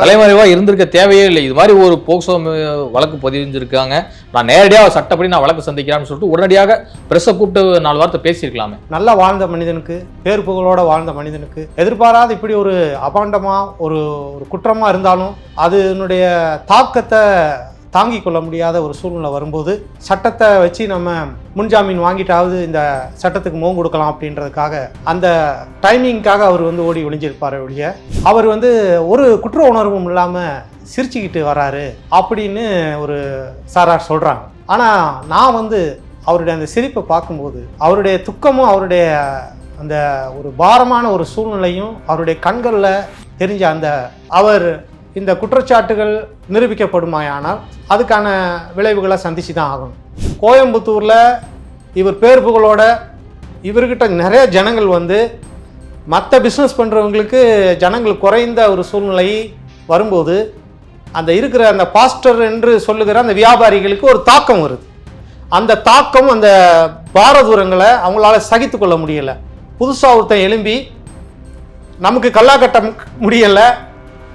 தலைமறைவாக இருந்திருக்க தேவையே இல்லை. இது மாதிரி ஒரு போக்சோ வழக்கு பதிஞ்சிருக்காங்க. நான் நேரடியாக சட்டப்படி நான் வழக்கு சந்திக்கிறான்னு சொல்லிட்டு உடனடியாக பிரஸ்ஸை கூப்பிட்டு நாலு வார்த்தை பேசியிருக்கலாமே. நல்லா வாழ்ந்த மனிதனுக்கு பேர் புகழோட வாழ்ந்த மனிதனுக்கு எதிர்பாராத இப்படி ஒரு அபாண்டமாக ஒரு ஒரு குற்றமாக இருந்தாலும் அதனுடைய தாக்கத்தை தாங்கிக் கொள்ள முடியாத ஒரு சூழ்நிலை வரும்போது சட்டத்தை வச்சு நம்ம முன்ஜாமீன் வாங்கிட்டாவது இந்த சட்டத்துக்கு முகம் கொடுக்கலாம் அப்படின்றதுக்காக அந்த டைமிங்க்காக அவர் வந்து ஓடி ஒளிஞ்சிருப்பார் ஒழிய அவர் வந்து ஒரு குற்ற உணர்வும் இல்லாமல் சிரிச்சுக்கிட்டு வராரு அப்படின்னு ஒரு சாரார் சொல்கிறாங்க ஆனால் நான் வந்து அவருடைய அந்த சிரிப்பை பார்க்கும்போது அவருடைய துக்கமும் அவருடைய அந்த ஒரு பாரமான ஒரு சூழ்நிலையும் அவருடைய கண்களில் தெரிஞ்ச அந்த அவர் இந்த குற்றச்சாட்டுகள் நிரூபிக்கப்படுமாயானால் அதுக்கான விளைவுகளை சந்திச்சு தான் ஆகணும். கோயம்புத்தூரில் இவர் பேர் புகழோட இவர்கிட்ட நிறைய ஜனங்கள் வந்து மற்ற பிஸ்னஸ் பண்ணுறவங்களுக்கு ஜனங்கள் குறைந்த ஒரு சூழ்நிலை வரும்போது அந்த இருக்கிற அந்த பாஸ்டர் என்று சொல்லுகிற அந்த வியாபாரிகளுக்கு ஒரு தாக்கம் வருது. அந்த தாக்கம் அந்த பாரதூரங்களை அவங்களால சகித்து கொள்ள முடியலை. புதுசாக ஒருத்தன் எழும்பி நமக்கு கல்லா கட்ட முடியலை.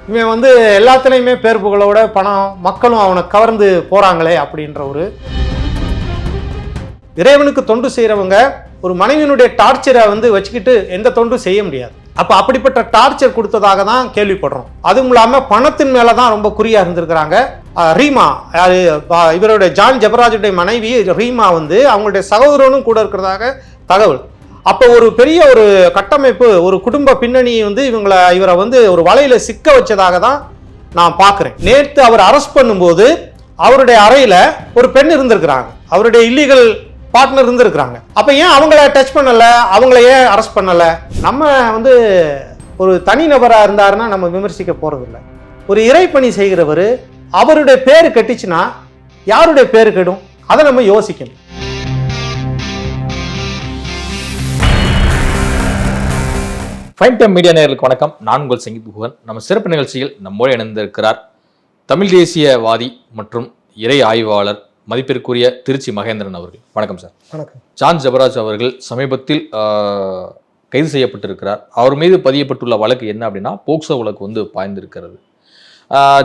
இவன் வந்து எல்லாத்துலேயுமே பேர் புகழோட பணம் மக்களும் அவனை கவர்ந்து போகிறாங்களே அப்படின்ற ஒரு இறைவனுக்கு தொண்டு செய்கிறவங்க ஒரு மனைவியினுடைய டார்ச்சரை வந்து வச்சுக்கிட்டு எந்த தொண்டும் செய்ய முடியாது. அப்போ அப்படிப்பட்ட டார்ச்சர் கொடுத்ததாக தான் கேள்விப்படுறோம். அதுவும் இல்லாமல் பணத்தின் மேலே தான் ரொம்ப குறியாக இருந்திருக்கிறாங்க. ரீமா அது இவருடைய ஜான் ஜெபராஜுடைய மனைவி ரீமா வந்து அவங்களுடைய சகோதரனும் கூட இருக்கிறதாக தகவல். அப்போ ஒரு பெரிய ஒரு கட்டமைப்பு ஒரு குடும்ப பின்னணி வந்து இவங்களை இவரை வந்து ஒரு வலையில் சிக்க வச்சதாக தான் நான் பார்க்குறேன். நேற்று அவர் அரெஸ்ட் பண்ணும்போது அவருடைய அறையில் ஒரு பெண் இருந்திருக்கிறாங்க. அவருடைய இல்லீகல் பார்ட்னர் இருந்திருக்கிறாங்க. அப்ப ஏன் அவங்கள டச் பண்ணல? அவங்கள ஏன் அரெஸ்ட் பண்ணல? நம்ம வந்து ஒரு தனிநபராக இருந்தாருன்னா நம்ம விமர்சிக்க போகிறதில்ல ஒரு இறைப்பணி செய்கிறவர் அவருடைய பேர் கெட்டுச்சுன்னா யாருடைய பேர் கெடும்? அதை நம்ம யோசிக்கணும். ஃபைன் டைம் மீடியா நேர்களுக்கு வணக்கம். நான் உங்கள் சங்கீத் புகன் நம்ம சிறப்பு நிகழ்ச்சியில் நம்மோடு இணைந்திருக்கிறார் தமிழ் தேசியவாதி மற்றும் இறை ஆய்வாளர் மதிப்பிற்குரிய திருச்சி மகேந்திரன் அவர்கள். வணக்கம் சார். வணக்கம். ஜான் ஜபராஜ் அவர்கள் சமீபத்தில் கைது செய்யப்பட்டிருக்கிறார். அவர் மீது பதியப்பட்டுள்ள வழக்கு என்ன அப்படின்னா போக்சோ வழக்கு வந்து பாய்ந்திருக்கிறது.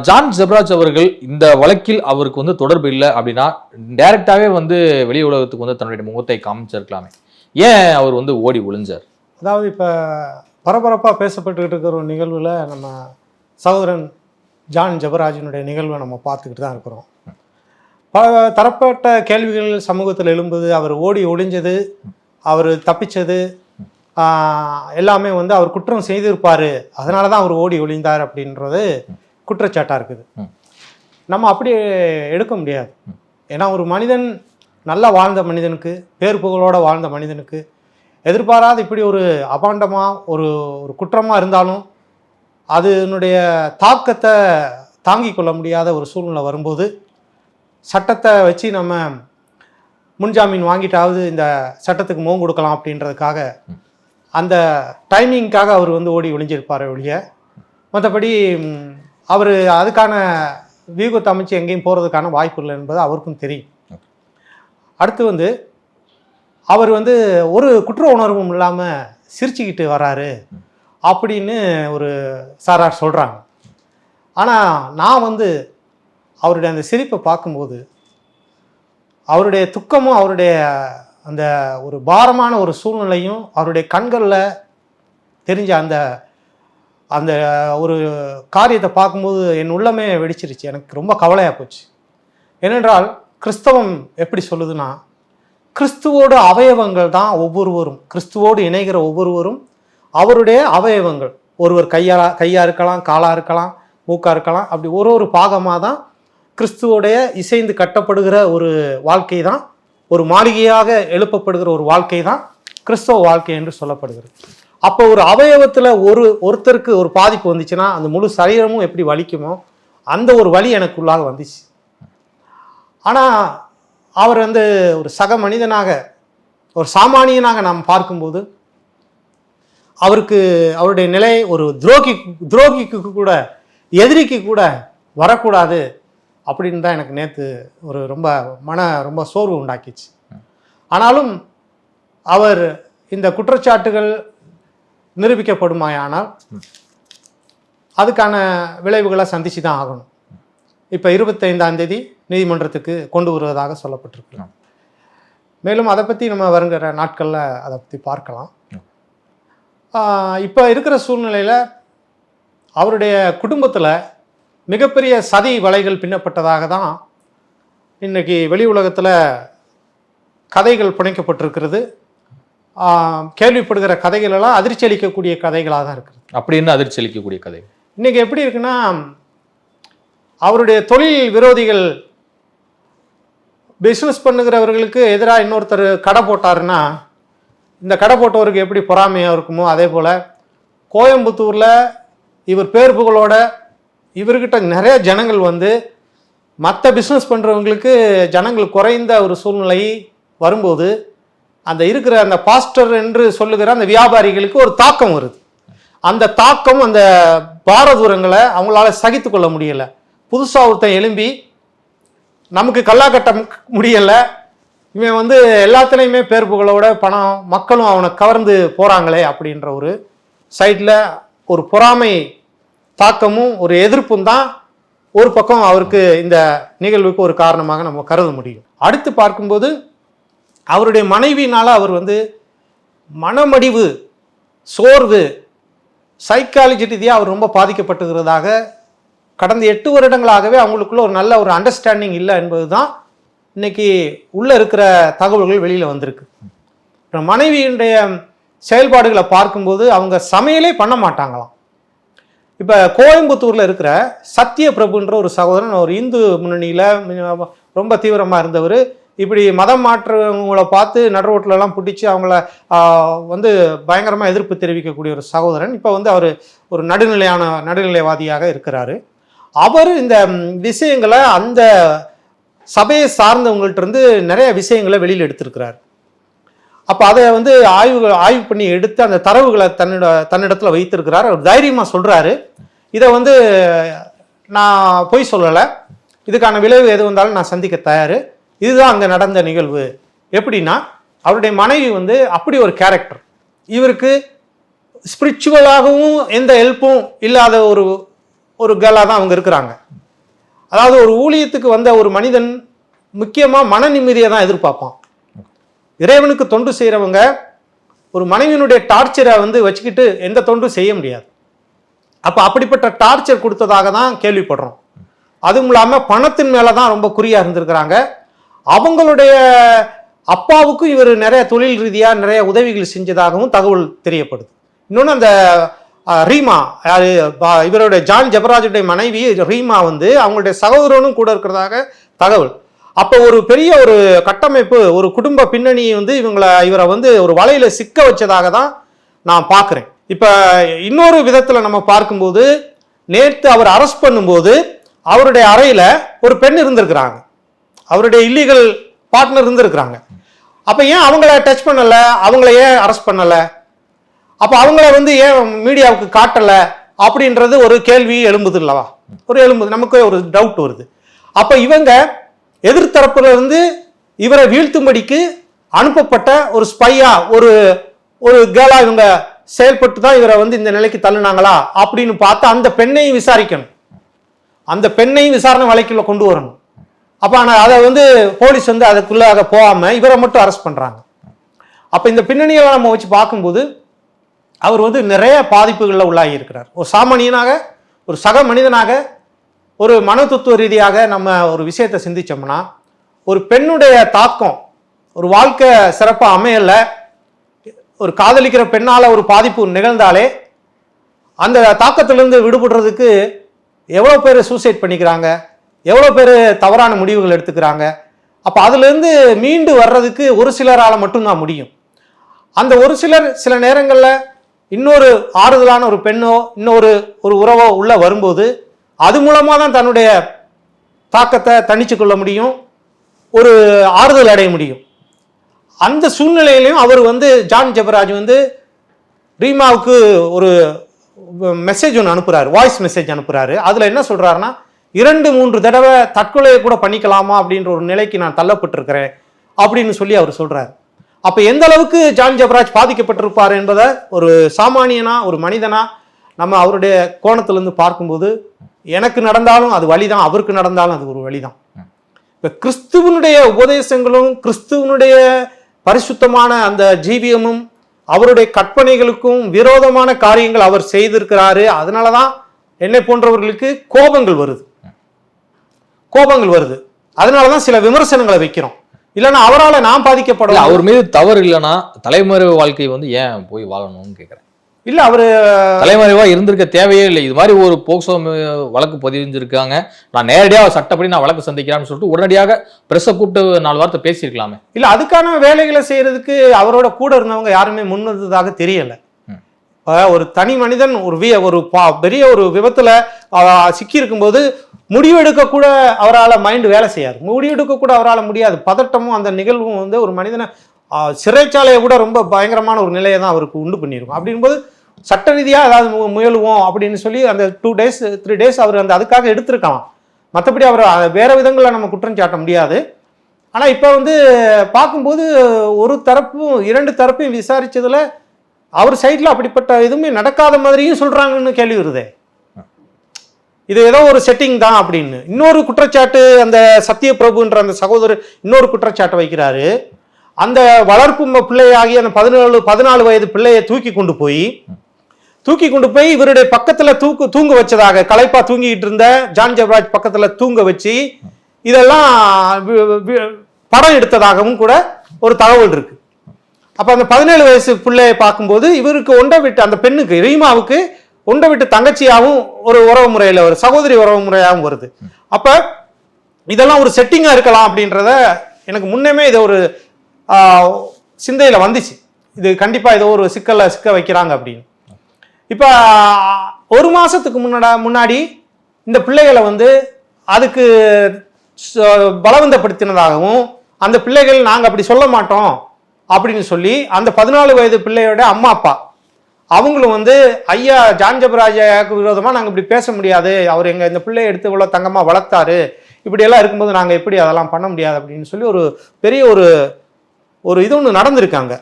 ஜான் ஜபராஜ் அவர்கள் இந்த வழக்கில் அவருக்கு வந்து தொடர்பு இல்லை அப்படின்னா டைரக்டாவே வந்து வெளி உலகத்துக்கு வந்து தன்னுடைய முகத்தை காமிச்சிருக்கலாமே. ஏன் அவர் வந்து ஓடி ஒளிஞ்சார்? அதாவது இப்போ பரபரப்பாக பேசப்பட்டுக்கிட்டு இருக்கிற ஒரு நிகழ்வில் நம்ம சகோதரன் ஜான் ஜபராஜனுடைய நிகழ்வை நம்ம பார்த்துக்கிட்டு தான் இருக்கிறோம். பல தரப்பட்ட கேள்விகள் சமூகத்தில் எழும்புது அவர் ஓடி ஒளிஞ்சது அவர் தப்பிச்சது எல்லாமே வந்து அவர் குற்றம் செய்திருப்பார். அதனால தான் அவர் ஓடி ஒளிந்தார் அப்படின்றது குற்றச்சாட்டாக இருக்குது. நம்ம அப்படி எடுக்க முடியாது. ஏன்னா ஒரு மனிதன் நல்லா வாழ்ந்த மனிதனுக்கு பேர் புகழோட வாழ்ந்த மனிதனுக்கு எதிர்பாராத இப்படி ஒரு அபாண்டமாக ஒரு ஒரு குற்றமாக இருந்தாலும் அதனுடைய தாக்கத்தை தாங்கிக் கொள்ள முடியாத ஒரு சூழ்நிலை வரும்போது சட்டத்தை வச்சு நம்ம முன்ஜாமீன் வாங்கிட்டாவது இந்த சட்டத்துக்கு முகம் கொடுக்கலாம் அப்படின்றதுக்காக அந்த டைமிங்க்காக அவர் வந்து ஓடி ஒளிஞ்சிருப்பார் ஒழிய மற்றபடி அவர் அதுக்கான வியூகத்தை அமைச்சு எங்கேயும் போகிறதுக்கான வாய்ப்பு இல்லை என்பது அவருக்கும் தெரியும். அடுத்து வந்து அவர் வந்து ஒரு குற்ற உணர்வும் இல்லாமல் சிரிச்சுக்கிட்டு வராரு அப்படின்னு ஒரு சாரார் சொல்கிறாங்க ஆனால் நான் வந்து அவருடைய அந்த சிரிப்பை பார்க்கும்போது அவருடைய துக்கமும் அவருடைய அந்த ஒரு பாரமான ஒரு சூழ்நிலையும் அவருடைய கண்களில் தெரிஞ்ச அந்த அந்த ஒரு காரியத்தை பார்க்கும்போது என் உள்ளமே வெடிச்சிருச்சு. எனக்கு ரொம்ப கவலையாக போச்சு. ஏனென்றால் கிறிஸ்தவம் எப்படி சொல்லுதுன்னா கிறிஸ்துவோட அவயவங்கள் தான் ஒவ்வொருவரும். கிறிஸ்துவோடு இணைகிற ஒவ்வொருவரும் அவருடைய அவயவங்கள். ஒருவர் கையா கையாக இருக்கலாம் காலாக இருக்கலாம் மூக்காக இருக்கலாம் அப்படி ஒரு ஒரு பாகமாக தான் கிறிஸ்துவோடைய இசைந்து கட்டப்படுகிற ஒரு வாழ்க்கை தான் ஒரு மாளிகையாக எழுப்பப்படுகிற ஒரு வாழ்க்கை தான் கிறிஸ்தவ வாழ்க்கை என்று சொல்லப்படுகிறது. அப்போ ஒரு அவயவத்தில் ஒரு ஒருத்தருக்கு ஒரு பாதிப்பு வந்துச்சுன்னா அந்த முழு சரீரமும் எப்படி வலிக்குமோ அந்த ஒரு வலி எனக்குள்ளாக வந்துச்சு. ஆனால் அவர் வந்து ஒரு சக மனிதனாக ஒரு சாமானியனாக நாம் பார்க்கும்போது அவருக்கு அவருடைய நிலை ஒரு துரோகி துரோகிக்கு கூட எதிரிக்கு கூட வரக்கூடாது. அப்படின்னு தான் எனக்கு நேற்று ஒரு ரொம்ப மன ரொம்ப சோர்வு உண்டாக்கிச்சு. ஆனாலும் அவர் இந்த குற்றச்சாட்டுகள் நிரூபிக்கப்படுமாயானால் அதுக்கான விளைவுகளை சந்திச்சு தான் ஆகணும். இப்போ இருபத்தைந்தாம் தேதி நீதிமன்றத்துக்கு கொண்டு வருவதாக சொல்லப்பட்டிருக்கு. மேலும் அதை பற்றி நம்ம வருகிற நாட்களில் அதை பற்றி பார்க்கலாம். இப்போ இருக்கிற சூழ்நிலையில் அவருடைய குடும்பத்தில் மிகப்பெரிய சதி வலைகள் பின்னப்பட்டதாக தான் இன்னைக்கு வெளி உலகத்தில் கதைகள் புனைக்கப்பட்டிருக்கிறது. கேள்விப்படுகிற கதைகள் எல்லாம் அதிர்ச்சி அளிக்கக்கூடிய கதைகளாக தான் இருக்குது. அப்படி என்ன அதிர்ச்சி அளிக்கக்கூடிய கதை? இன்னைக்கு எப்படி இருக்குன்னா அவருடைய தொழில் விரோதிகள் பிஸ்னஸ் பண்ணுகிறவர்களுக்கு எதிராக இன்னொருத்தர் கடை போட்டாருன்னா இந்த கடை போட்டவருக்கு எப்படி பொறாமையாக இருக்குமோ அதே போல் கோயம்புத்தூரில் இவர் பேர் புகழோட இவர்கிட்ட நிறைய ஜனங்கள் வந்து மற்ற பிஸ்னஸ் பண்ணுறவங்களுக்கு ஜனங்கள் குறைந்த ஒரு சூழ்நிலை வரும்போது அந்த இருக்கிற அந்த பாஸ்டர் என்று சொல்லுகிற அந்த வியாபாரிகளுக்கு ஒரு தாக்கம் வருது. அந்த தாக்கம் அந்த பாரதூரங்களை அவங்களால சகித்து கொள்ள முடியலை. புதுசாக ஒருத்தன் எழும்பி நமக்கு கல்லா கட்ட முடியலை. இவன் வந்து எல்லாத்துலேயுமே பேர் புகழோட பணம் மக்களும் அவனை கவர்ந்து போகிறாங்களே அப்படின்ற ஒரு சைடில் ஒரு பொறாமை தாக்கமும் ஒரு எதிர்ப்பும் தான் ஒரு பக்கம் அவருக்கு இந்த நிகழ்வுக்கு ஒரு காரணமாக நம்ம கருத முடியும். அடுத்து பார்க்கும்போது அவருடைய மனைவியினால் அவர் வந்து மனமடிவு சோர்வு சைக்காலஜி ரீதியாக அவர் ரொம்ப பாதிக்கப்பட்டுகிறதாக கடந்த எட்டு வருடங்களாகவே அவங்களுக்குள்ள ஒரு நல்ல ஒரு அண்டர்ஸ்டாண்டிங் இல்லை என்பது தான் இன்றைக்கி உள்ளே இருக்கிற தகவல்கள் வெளியில் வந்திருக்கு. மனைவியினுடைய செயல்பாடுகளை பார்க்கும்போது அவங்க சமையலே பண்ண மாட்டாங்களாம். இப்போ கோயம்புத்தூரில் இருக்கிற சத்திய பிரபுன்ற ஒரு சகோதரன் ஒரு இந்து முன்னணியில் ரொம்ப தீவிரமாக இருந்தவர். இப்படி மதம் மாற்றவங்களை பார்த்து நடுரோட்டிலலாம் பிடிச்சி அவங்கள வந்து பயங்கரமாக எதிர்ப்பு தெரிவிக்கக்கூடிய ஒரு சகோதரன். இப்போ வந்து அவர் ஒரு நடுநிலையான நடுநிலைவாதியாக இருக்கிறாரு. அவர் இந்த விஷயங்களை அந்த சபையை சார்ந்தவங்கள்ட்ட இருந்து நிறைய விஷயங்களை வெளியில் எடுத்திருக்கிறார். அப்போ அதை வந்து ஆய்வுகள் ஆய்வு பண்ணி எடுத்து அந்த தரவுகளை தன்னிட தன்னிடத்தில் வைத்திருக்கிறார். அவர் தைரியமாக சொல்கிறாரு இதை வந்து நான் பொய் சொல்லலை. இதுக்கான விளைவு எது வந்தாலும் நான் சந்திக்க தயார். இதுதான் அங்கே நடந்த நிகழ்வு. எப்படின்னா அவருடைய மனைவி வந்து அப்படி ஒரு கேரக்டர் இவருக்கு ஸ்பிரிச்சுவலாகவும் எந்த ஹெல்ப்பும் இல்லாத ஒரு ஒரு கேர்ளாக தான் அவங்க இருக்கிறாங்க. அதாவது ஒரு ஊழியத்துக்கு வந்த ஒரு மனிதன் முக்கியமாக மன நிம்மதியை தான் எதிர்பார்ப்பான். இறைவனுக்கு தொண்டு செய்கிறவங்க ஒரு மனைவியினுடைய டார்ச்சரை வந்து வச்சுக்கிட்டு எந்த தொண்டும் செய்ய முடியாது. அப்போ அப்படிப்பட்ட டார்ச்சர் கொடுத்ததாக தான் கேள்விப்படுறோம். அதுவும் இல்லாமல் பணத்தின் மேலே தான் ரொம்ப குறியாக இருந்திருக்கிறாங்க. அவங்களுடைய அப்பாவுக்கும் இவர் நிறைய தொழில் ரீதியாக நிறைய உதவிகள் செஞ்சதாகவும் தகவல் தெரியப்படுது. இன்னொன்று அந்த ரீமா பா- இவருடைய ஜான் ஜபராஜுடைய மனைவி ரீமா வந்து அவங்களுடைய சகோதரனும் கூட இருக்கிறதாக தகவல். அப்போ ஒரு பெரிய ஒரு கட்டமைப்பு ஒரு குடும்ப பின்னணி வந்து இவங்களை இவரை வந்து ஒரு வலையில் சிக்க வச்சதாக தான் நான் பார்க்குறேன். இப்போ இன்னொரு விதத்தில் நம்ம பார்க்கும்போது நேற்று அவர் அரெஸ்ட் பண்ணும்போது அவருடைய அறையில் ஒரு பெண் இருந்திருக்கிறாங்க. அவருடைய இல்லீகல் பார்ட்னர் இருந்திருக்கிறாங்க. அப்போ ஏன் அவங்கள டச் பண்ணலை? அவங்கள ஏன் அரெஸ்ட் பண்ணலை? அப்போ அவங்கள வந்து ஏன் மீடியாவுக்கு காட்டலை? அப்படின்றது ஒரு கேள்வி எழும்புது இல்லவா? ஒரு எழும்புது. நமக்கு ஒரு டவுட் வருது. அப்போ இவங்க எதிர்த்தரப்பிலிருந்து இவரை வீழ்த்தும்படிக்கு அனுப்பப்பட்ட ஒரு ஸ்பையா ஒரு ஒரு கேலா இவங்க செயல்பட்டு தான் இவரை வந்து இந்த நிலைக்கு தள்ளுனாங்களா அப்படின்னு பார்த்து அந்த பெண்ணையும் விசாரிக்கணும். அந்த பெண்ணையும் விசாரணை வழக்கில் கொண்டு வரணும். அப்போ ஆனால் அதை வந்து போலீஸ் வந்து அதுக்குள்ளே அதை போகாமல் இவரை மட்டும் அரெஸ்ட் பண்ணுறாங்க அப்போ இந்த பின்னணியை நம்ம வச்சு பார்க்கும்போது அவர் வந்து நிறைய பாதிப்புகளில் உள்ளாகி இருக்கிறார். ஒரு சாமானியனாக ஒரு சக மனிதனாக ஒரு மன தத்துவ ரீதியாக நம்ம ஒரு விஷயத்தை சிந்திச்சோம்னா ஒரு பெண்ணுடைய தாக்கம் ஒரு வாழ்க்கை சிறப்பாக அமையல ஒரு காதலிக்கிற பெண்ணால் ஒரு பாதிப்பு நிகழ்ந்தாலே அந்த தாக்கத்திலிருந்து விடுபடுறதுக்கு எவ்வளோ பேர் சூசைட் பண்ணிக்கிறாங்க எவ்வளோ பேர் தவறான முடிவுகள் எடுத்துக்கிறாங்க அப்போ அதுலேருந்து மீண்டு வர்றதுக்கு ஒரு சிலரால் மட்டும்தான் முடியும். அந்த ஒரு சிலர் சில நேரங்களில் இன்னொரு ஆறுதலான ஒரு பெண்ணோ இன்னொரு ஒரு உறவோ உள்ளே வரும்போது அது மூலமாக தான் தன்னுடைய தாக்கத்தை தணிச்சு கொள்ள முடியும் ஒரு ஆறுதல் அடைய முடியும். அந்த சூழ்நிலையிலையும் அவர் வந்து ஜான் ஜெபராஜ் வந்து ரீமாவுக்கு ஒரு மெசேஜ் ஒன்று அனுப்புகிறாரு வாய்ஸ் மெசேஜ் அனுப்புகிறாரு அதில் என்ன சொல்கிறாருன்னா இரண்டு மூன்று தடவை தற்கொலையை கூட பண்ணிக்கலாமா அப்படின்ற ஒரு நிலைக்கு நான் தள்ளப்பட்டிருக்கிறேன் அப்படின்னு சொல்லி அவர் சொல்கிறார் அப்போ எந்த அளவுக்கு ஜான் ஜெபராஜ் பாதிக்கப்பட்டிருப்பார் என்பதை ஒரு சாமானியனா ஒரு மனிதனா நம்ம அவருடைய கோணத்திலிருந்து பார்க்கும்போது எனக்கு நடந்தாலும் அது வழிதான் அவருக்கு நடந்தாலும் அது ஒரு வழிதான். இப்போ கிறிஸ்துவனுடைய உபதேசங்களும் கிறிஸ்துவனுடைய பரிசுத்தமான அந்த ஜீவியமும் அவருடைய கற்பனைகளுக்கும் விரோதமான காரியங்கள் அவர் செய்திருக்கிறாரு அதனாலதான் என்னை போன்றவர்களுக்கு கோபங்கள் வருது. கோபங்கள் வருது. அதனாலதான் சில விமர்சனங்களை வைக்கிறோம். இல்லைன்னா அவரால நான் பாதிக்கப்படல அவர் மீது தவறு இல்லைன்னா தலைமறைவு வாழ்க்கை வந்து ஏன் போய் வாழணும்னு கேட்குறேன் இல்ல அவரு தலைமறைவா இருந்திருக்க தேவையே இல்லை. இது மாதிரி ஒரு போக்சோ வழக்கு பதிஞ்சிருக்காங்க நான் நேரடியாக சட்டப்படி நான் வழக்கு சந்திக்கிறான்னு சொல்லிட்டு உடனடியாக பிரஸை கூப்பிட்டு நாலு வார்த்தை பேசியிருக்கலாமே. இல்ல அதுக்கான வேலைகளை செய்யறதுக்கு அவரோட கூட இருந்தவங்க யாருமே முன் வந்ததாக தெரியல ஒரு தனி மனிதன் ஒரு வி ஒரு பா- பெரிய ஒரு விபத்துல சிக்கி இருக்கும்போது முடிவெடுக்க கூட அவரால் மைண்ட் வேலை செய்யாது. முடிவெடுக்க கூட அவரால் முடியாது. பதட்டமும் அந்த நிகழ்வும் வந்து ஒரு மனிதனை சிறைச்சாலையை கூட ரொம்ப பயங்கரமான ஒரு நிலையை தான் அவருக்கு உண்டு பண்ணியிருக்கும். அப்படிங்கும்போது சட்ட ரீதியாக ஏதாவது முயலுவோம் அப்படின்னு சொல்லி அந்த டூ டேஸ் த்ரீ டேஸ் அவர் அந்த அதுக்காக எடுத்திருக்கலாம். மற்றபடி அவர் வேறு விதங்களில் நம்ம குற்றம் சாட்ட முடியாது. ஆனால் இப்போ வந்து பார்க்கும்போது ஒரு தரப்பும் இரண்டு தரப்பையும் விசாரித்ததில் அவர் சைடில் அப்படிப்பட்ட எதுவுமே நடக்காத மாதிரியும் சொல்கிறாங்கன்னு கேள்வி வருதே. இது ஏதோ ஒரு செட்டிங் தான் அப்படின்னு. இன்னொரு குற்றச்சாட்டு அந்த சத்திய பிரபுன்ற அந்த சகோதரர் இன்னொரு குற்றச்சாட்டை வைக்கிறாரு. அந்த வளர்ப்பு பிள்ளையாகி அந்த பதினேழு பதினாலு வயது பிள்ளையை தூக்கி கொண்டு போய் தூக்கி கொண்டு போய் இவருடைய பக்கத்துல தூக்கு தூங்க வச்சதாக களைப்பா தூங்கிட்டு இருந்த ஜான் ஜெபராஜ் பக்கத்துல தூங்க வச்சு இதெல்லாம் படம் எடுத்ததாகவும் கூட ஒரு தகவல் இருக்கு. அப்ப அந்த பதினேழு வயசு பிள்ளையை பார்க்கும்போது இவருக்கு ஒண்டை விட்டு அந்த பெண்ணுக்கு ரீமாவுக்கு ஒண்டை விட்டு தங்கச்சியாகவும் ஒரு உறவு முறையில ஒரு சகோதரி உறவு முறையாகவும் வருது. அப்ப இதெல்லாம் ஒரு செட்டிங்கா இருக்கலாம் அப்படின்றத எனக்கு முன்னமே இதை ஒரு சிந்தையில வந்துச்சு. இது கண்டிப்பா ஏதோ ஒரு சிக்கல்ல சிக்க வைக்கிறாங்க அப்படின்னு. இப்போ ஒரு மாதத்துக்கு முன்னாடி முன்னாடி இந்த பிள்ளைகளை வந்து அதுக்கு ச- பலவந்தப்படுத்தினதாகவும் அந்த பிள்ளைகள் நாங்கள் அப்படி சொல்ல மாட்டோம் அப்படின்னு சொல்லி அந்த பதினாலு வயது பிள்ளையோட அம்மா அப்பா அவங்களும் வந்து ஐயா ஜான்ஜபராஜாவுக்கு விரோதமாக நாங்கள் இப்படி பேச முடியாது. அவர் எங்கள் இந்த பிள்ளையை எடுத்து இவ்வளோ தங்கமாக வளர்த்தாரு. இப்படியெல்லாம் இருக்கும்போது நாங்கள் எப்படி அதெல்லாம் பண்ண முடியாது அப்படின்னு சொல்லி ஒரு பெரிய ஒரு ஒரு இது ஒன்று நடந்திருக்காங்க.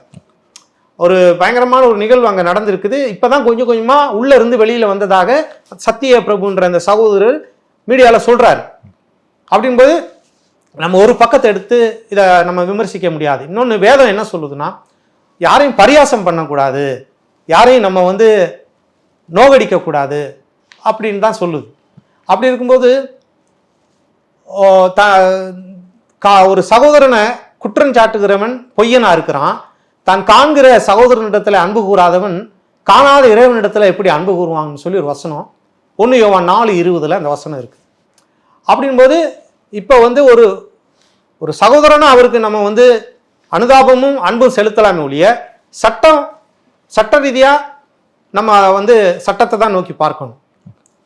ஒரு பயங்கரமான ஒரு நிகழ்வு அங்கே நடந்திருக்குது. இப்போதான் கொஞ்சம் கொஞ்சமா உள்ள இருந்து வெளியில வந்ததாக சத்திய பிரபுன்ற அந்த சகோதரர் மீடியாவில் சொல்றாரு. அப்படிங்கும்போது நம்ம ஒரு பக்கத்தை எடுத்து இதை நம்ம விமர்சிக்க முடியாது. இன்னொன்று வேதம் என்ன சொல்லுதுன்னா யாரையும் பரியாசம் பண்ணக்கூடாது. யாரையும் நம்ம வந்து நோகடிக்க கூடாது அப்படின்னு தான் சொல்லுது. அப்படி இருக்கும்போது ஓ, த கா ஒரு சகோதரனை குற்றம் சாட்டுகிறவன் பொய்யனாக இருக்கிறான். தான் காண்கிற சகோதரனிடத்தில் அன்பு கூறாதவன் காணாத இறைவனிடத்தில் எப்படி அன்பு கூறுவாங்கன்னு சொல்லி ஒரு வசனம். ஒன்று யோவான் நாலு இருபதில் அந்த வசனம் இருக்குது அப்படின்போது இப்போ வந்து ஒரு ஒரு சகோதரனும் அவருக்கு நம்ம வந்து அனுதாபமும் அன்பும் செலுத்தலாமே ஒழிய சட்டம் சட்ட ரீதியாக நம்ம வந்து சட்டத்தை தான் நோக்கி பார்க்கணும்.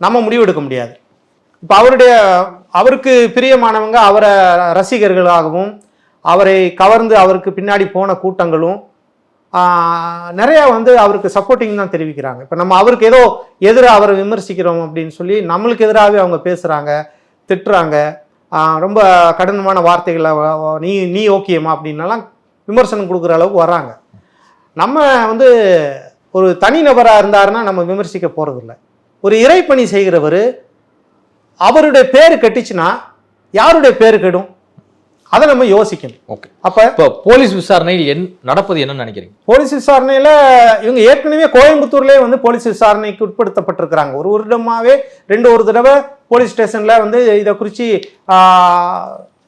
நம்ம முடிவெடுக்க முடியாது. இப்போ அவருடைய அவருக்கு பிரியமானவங்க அவரை ரசிகர்களாகவும் அவரை கவர்ந்து அவருக்கு பின்னாடி போன கூட்டங்களும் நிறையா நிறைய வந்து அவருக்கு சப்போர்ட்டிங் தான் தெரிவிக்கிறாங்க. இப்போ நம்ம அவருக்கு ஏதோ எதிராக அவரை விமர்சிக்கிறோம் அப்படின்னு சொல்லி நம்மளுக்கு எதிராகவே அவங்க பேசுகிறாங்க திட்டுறாங்க. ரொம்ப கடினமான வார்த்தைகளை நீ நீ ஓகேமா அப்படின்னலாம் விமர்சனம் கொடுக்குற அளவுக்கு வராங்க நம்ம வந்து ஒரு தனிநபராக இருந்தாருன்னா நம்ம விமர்சிக்க போகிறதில்ல ஒரு இறைப்பணி செய்கிறவர் அவருடைய பேர் கெட்டுச்சுன்னா யாருடைய பேர் கெடும்? அதை நம்ம யோசிக்கணும். ஓகே. அப்ப இப்போ போலீஸ் விசாரணையில் என் நடப்பது என்னன்னு நினைக்கிறீங்க? போலீஸ் விசாரணையில இவங்க ஏற்கனவே கோயம்புத்தூர்லயே வந்து போலீஸ் விசாரணைக்கு உட்படுத்தப்பட்டிருக்கிறாங்க. ஒரு வருடமாவே ரெண்டு ஒரு தடவை போலீஸ் ஸ்டேஷன்ல வந்து இதை குறித்து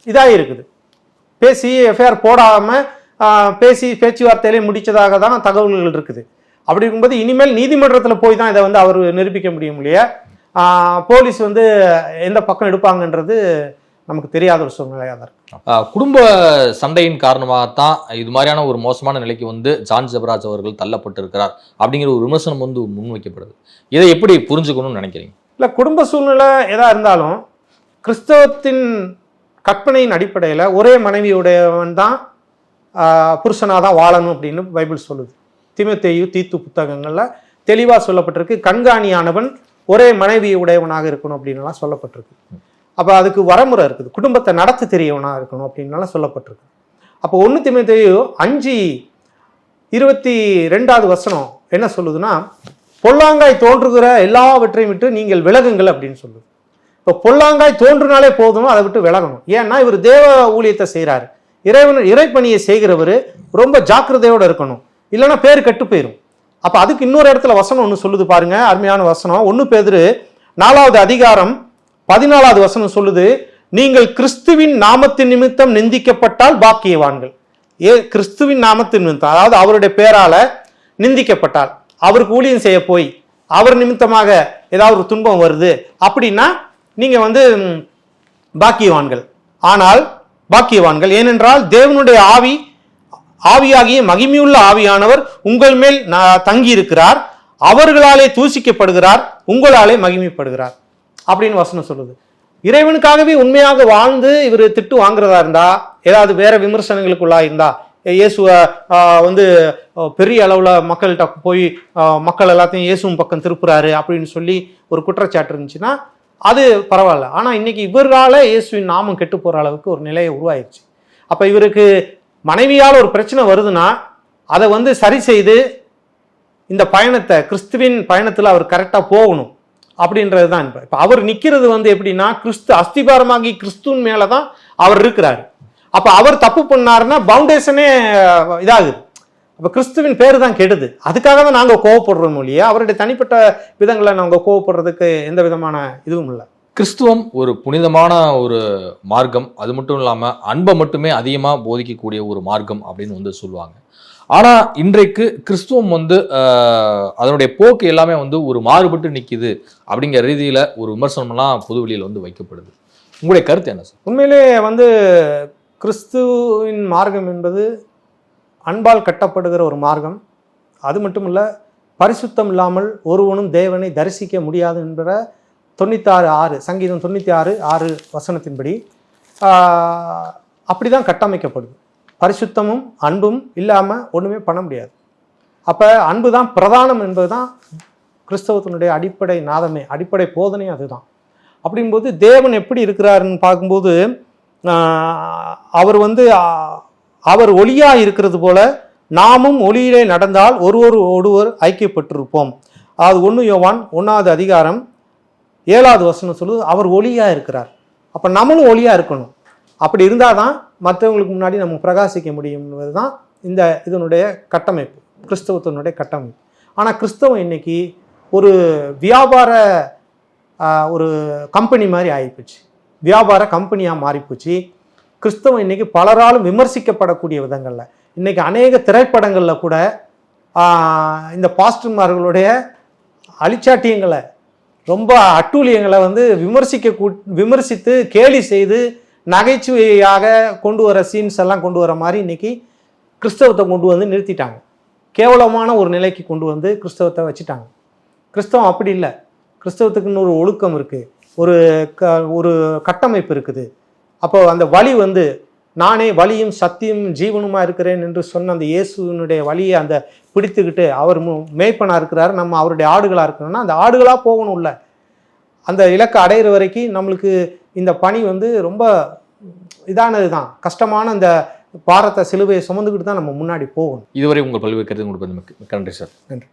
இதாக இருக்குது பேசி எஃப்ஐஆர் போடாம ஆஹ், பேசி பேச்சுவார்த்தையிலே முடிச்சதாக தான் தகவல்கள் இருக்குது. அப்படி இருக்கும்போது இனிமேல் நீதிமன்றத்தில் போய் தான் இதை வந்து அவர் நிரூபிக்க முடியும் இல்லையா? போலீஸ் வந்து எந்த பக்கம் எடுப்பாங்கன்றது நமக்கு தெரியாத ஒரு சூழ்நிலையாக தான் இருக்கு. ஆஹ் குடும்ப சண்டையின் காரணமாக தான் இது மாதிரியான ஒரு மோசமான நிலைக்கு வந்து ஜான் ஜபராஜ் அவர்கள் தள்ளப்பட்டிருக்கிறார் அப்படிங்கிற ஒரு விமர்சனம் வந்து முன்வைக்கப்படுது. இதை எப்படி புரிஞ்சுக்கணும்னு நினைக்கிறீங்க? இல்லை குடும்ப சூழ்நிலை எதாக இருந்தாலும் கிறிஸ்தவத்தின் கற்பனையின் அடிப்படையில் ஒரே மனைவியுடையவன் தான் புருஷனாக தான் வாழணும் அப்படின்னு பைபிள் சொல்லுது. திமுத்தேயு தீத்து புத்தகங்களில் தெளிவாக சொல்லப்பட்டிருக்கு. கண்காணியானவன் ஒரே மனைவி உடையவனாக இருக்கணும் அப்படின்னுலாம் சொல்லப்பட்டிருக்கு. அப்போ அதுக்கு வரமுறை இருக்குது. குடும்பத்தை நடத்த தெரியவனாக இருக்கணும் அப்படின்னுலாம் சொல்லப்பட்டிருக்கு. அப்போ ஒன்று திமுத்தையோ அஞ்சு இருபத்தி ரெண்டாவது வசனம் என்ன சொல்லுதுன்னா பொல்லாங்காய் தோன்றுகிற எல்லாவற்றையும் விட்டு நீங்கள் விலகுங்கள் அப்படின்னு சொல்லுது. இப்போ பொல்லாங்காய் தோன்றுனாலே போதும்? அதை விட்டு விலகணும். ஏன்னா இவர் தேவ ஊழியத்தை செய்கிறாரு இறைவன் இறைப்பணியை செய்கிறவர் ரொம்ப ஜாக்கிரதையோடு இருக்கணும். இல்லைன்னா பேர் கெட்டு போயிடும் அப்போ அதுக்கு இன்னொரு இடத்துல வசனம் ஒன்று சொல்லுது பாருங்க அருமையான வசனம். ஒன்று பேர் நாலாவது அதிகாரம் பதினாலாவது வசனம் சொல்லுது நீங்கள் கிறிஸ்துவின் நாமத்தின் நிமித்தம் நிந்திக்கப்பட்டால் பாக்கியவான்கள். ஏ கிறிஸ்துவின் நாமத்தின் நிமித்தம் அதாவது அவருடைய பேரால நிந்திக்கப்பட்டால் அவருக்கு ஊழியம் செய்ய போய் அவர் நிமித்தமாக ஏதாவது ஒரு துன்பம் வருது அப்படின்னா நீங்க வந்து பாக்கியவான்கள். ஆனால் பாக்கியவான்கள் ஏனென்றால் தேவனுடைய ஆவி ஆவியாகிய மகிமையுள்ள ஆவியானவர் உங்கள் மேல் ந- தங்கி இருக்கிறார் அவர்களாலே தூசிக்கப்படுகிறார் உங்களாலே மகிமைப்படுகிறார். அப்படின்னு வசனம் சொல்லுது. இறைவனுக்காகவே உண்மையாக வாழ்ந்து இவர் திட்டு வாங்குறதா இருந்தா ஏதாவது வேற விமர்சனங்களுக்குள்ளா இருந்தா இயேசுவை வந்து பெரிய அளவில் மக்கள்கிட்ட போய் மக்கள் எல்லாத்தையும் இயேசுவும் பக்கம் திருப்புறாரு அப்படின்னு சொல்லி ஒரு குற்றச்சாட்டு இருந்துச்சுன்னா அது பரவாயில்ல. ஆனால் இன்னைக்கு இவரால் இயேசுவின் நாமம் கெட்டு போகிற அளவுக்கு ஒரு நிலையை உருவாயிடுச்சு அப்போ இவருக்கு மனைவியால் ஒரு பிரச்சனை வருதுன்னா அதை வந்து சரி செய்து இந்த பயணத்தை கிறிஸ்துவின் பயணத்தில் அவர் கரெக்டாக போகணும். அப்படின்றது தான் இப்போ. இப்போ அவர் நிற்கிறது வந்து எப்படின்னா கிறிஸ்து அஸ்திபாரமாகி கிறிஸ்துவின் மேலே தான் அவர் இருக்கிறாரு. அப்போ அவர் தப்பு பண்ணாருன்னா பவுண்டேஷனே இதாகுது. அப்போ கிறிஸ்துவின் பேர் தான் கெடுது. அதுக்காக தான் நாங்கள் கோவப்படுறோம் இல்லையா அவருடைய தனிப்பட்ட விதங்களை நாங்கள் கோவப்படுறதுக்கு எந்த விதமான இதுவும் இல்லை. கிறிஸ்துவம் ஒரு புனிதமான ஒரு மார்க்கம். அது மட்டும் இல்லாமல் அன்பை மட்டுமே அதிகமாக போதிக்கக்கூடிய ஒரு மார்க்கம் அப்படின்னு வந்து சொல்லுவாங்க. ஆனால் இன்றைக்கு கிறிஸ்துவம் வந்து அதனுடைய போக்கு எல்லாமே வந்து ஒரு மாறுபட்டு நிற்கிது அப்படிங்கிற ரீதியில் ஒரு விமர்சனம்லாம் பொதுவெளியில் வந்து வைக்கப்படுது. உங்களுடைய கருத்து என்ன சார்? உண்மையிலே வந்து கிறிஸ்துவின் மார்க்கம் என்பது அன்பால் கட்டப்படுகிற ஒரு மார்க்கம். அது மட்டும் இல்லை பரிசுத்தம் இல்லாமல் ஒருவனும் தேவனை தரிசிக்க முடியாது என்கிற தொண்ணூத்தாறு ஆறு சங்கீதம் தொண்ணூற்றி ஆறு ஆறு வசனத்தின்படி அப்படி தான் கட்டமைக்கப்படுது. பரிசுத்தமும் அன்பும் இல்லாமல் ஒன்றுமே பண்ண முடியாது. அப்போ அன்பு தான் பிரதானம் என்பது தான் கிறிஸ்தவத்தினுடைய அடிப்படை நாதமே அடிப்படை போதனை அதுதான். அப்படிங்கும்போது தேவன் எப்படி இருக்கிறாருன்னு பார்க்கும்போது அவர் வந்து அவர் ஒளியாக இருக்கிறது போல நாமும் ஒளியிலே நடந்தால் ஒருவர் ஒருவர் ஐக்கியப்பட்டிருப்போம். அது ஒன்று யோவான் ஒன்றாவது அதிகாரம் ஏழாவது வசனம் சொல்லுது அவர் ஒளியாக இருக்கிறார். அப்போ நம்மளும் ஒளியாக இருக்கணும். அப்படி இருந்தால் தான் மற்றவங்களுக்கு முன்னாடி நம்ம பிரகாசிக்க முடியும் என்பது தான் இந்த இதனுடைய கட்டமைப்பு கிறிஸ்தவத்தினுடைய கட்டமைப்பு. ஆனால் கிறிஸ்தவம் இன்னைக்கு ஒரு வியாபார ஒரு கம்பெனி மாதிரி ஆகிப்போச்சு வியாபார கம்பெனியாக மாறிப்போச்சு. கிறிஸ்தவம் இன்னைக்கு பலராலும் விமர்சிக்கப்படக்கூடிய விதங்களில். இன்றைக்கி அநேக திரைப்படங்களில் கூட இந்த பாஸ்டர்மார்களுடைய அழிச்சாட்டியங்களை ரொம்ப அட்டூழியங்களை வந்து விமர்சிக்க கூ- விமர்சித்து கேலி செய்து நகைச்சுவையாக கொண்டு வர சீன்ஸ் எல்லாம் கொண்டு வர மாதிரி இன்னைக்கு கிறிஸ்தவத்தை கொண்டு வந்து நிறுத்திட்டாங்க. கேவலமான ஒரு நிலைக்கு கொண்டு வந்து கிறிஸ்தவத்தை வச்சுட்டாங்க. கிறிஸ்தவம் அப்படி இல்லை. கிறிஸ்தவத்துக்குன்னு ஒரு ஒழுக்கம் இருக்குது ஒரு க ஒரு கட்டமைப்பு இருக்குது. அப்போ அந்த வழி வந்து நானே வழியும் சத்தியம் ஜீவனுமாக இருக்கிறேன் என்று சொன்ன அந்த இயேசுவினுடைய வழியை அந்த பிடித்துக்கிட்டு அவர் மு- மேய்ப்பனா நம்ம அவருடைய ஆடுகளாக இருக்கணும்னா அந்த ஆடுகளாக போகணும்ல. அந்த இலக்கை அடையிற வரைக்கும் நம்மளுக்கு இந்த பணி வந்து ரொம்ப இதானது தான் கஷ்டமான அந்த பாரத்தை சிலுவையை சுமந்துக்கிட்டு தான் நம்ம முன்னாடி போகணும். இதுவரை உங்கள் பல்வேறு கருத்து கொடுப்பது நன்றி சார். நன்றி.